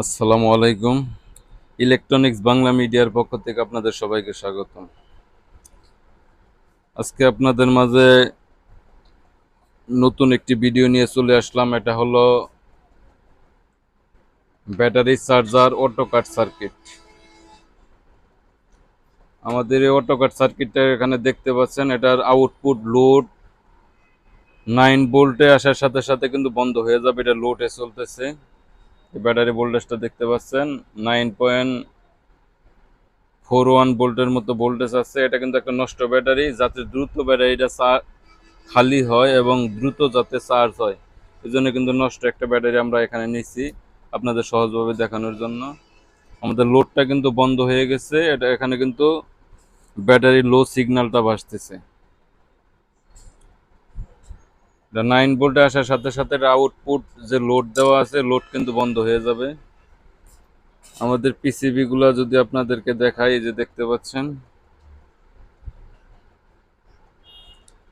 আসসালামু আলাইকুম। ইলেকট্রনিক্স বাংলা মিডিয়ার পক্ষ থেকে আপনাদের সবাইকে স্বাগতম। আজকে আপনাদের মাঝে নতুন একটি ভিডিও নিয়ে চলে আসলাম। এটা হলো battery charger auto cut circuit. আমাদের এই অটো কাট সার্কিটটা এখানে দেখতে পাচ্ছেন, এটার আউটপুট লোড নাইন ভোল্টে আসার সাথে সাথে কিন্তু বন্ধ হয়ে যাবে। এটা লোডে চলতেছে। ব্যাটারি ভোল্টেজটা দেখতে পাচ্ছেন নাইন পয়েন্ট ফোর ওয়ান ভোল্টের মতো ভোল্টেজ আছে। এটা কিন্তু একটা নষ্ট ব্যাটারি, যাতে দ্রুত ব্যাটারিটা খালি হয় এবং দ্রুত যাতে চার্জ হয়। এই জন্য কিন্তু নষ্ট একটা ব্যাটারি আমরা এখানে নিচ্ছি আপনাদের সহজভাবে দেখানোর জন্য। আমাদের লোডটা কিন্তু বন্ধ হয়ে গেছে। এটা এখানে কিন্তু ব্যাটারি লো সিগন্যালটা ভাসতেছে। এটা নাইন ভোল্টে আসার সাথে সাথে আউটপুট যে লোড দেওয়া আছে লোড কিন্তু বন্ধ হয়ে যাবে। আমাদের পিসিবি গুলা যদি আপনাদেরকে দেখাই যে দেখতে পাচ্ছেন।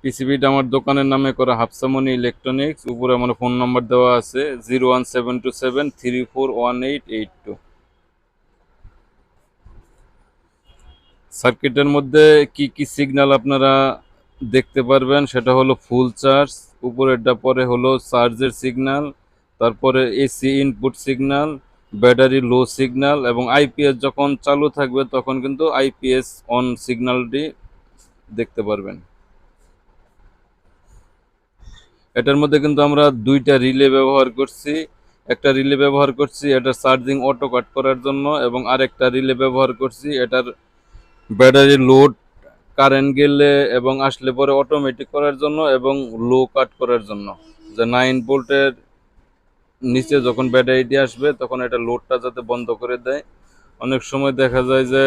পিসিবিটা আমার দোকানের নামে করা হাফসামনি ইলেকট্রনিক্স উপরে আমার ফোন নাম্বার দেওয়া আছে zero one seven two seven three four one eight eight two সার্কিটের মধ্যে কি কি সিগন্যাল আপনারা দেখতে পারবেন, সেটা হলো ফুল চার্জ উপরেরটা পরে হলো চার্জের সিগন্যাল তারপরে AC input signal battery low signal এবং আইপিএস যখন চালু থাকবে তখন কিন্তু আইপিএস অন সিগন্যালটি দেখতে পারবেন। এটার মধ্যে কিন্তু আমরা দুইটা রিলে ব্যবহার করছি। একটা রিলে ব্যবহার করছি এটা চার্জিং অটো কাট করার জন্য এবং আরেকটা রিলে ব্যবহার করছি এটার ব্যাটারি লোড কারেন্ট গেলে এবং আসলে পরে অটোমেটিক করার জন্য এবং লো কাট করার জন্য। যে নাইন বোল্টের নিচে যখন ব্যাটারিটি আসবে, তখন এটা লোডটা যাতে বন্ধ করে দেয়। অনেক সময় দেখা যায় যে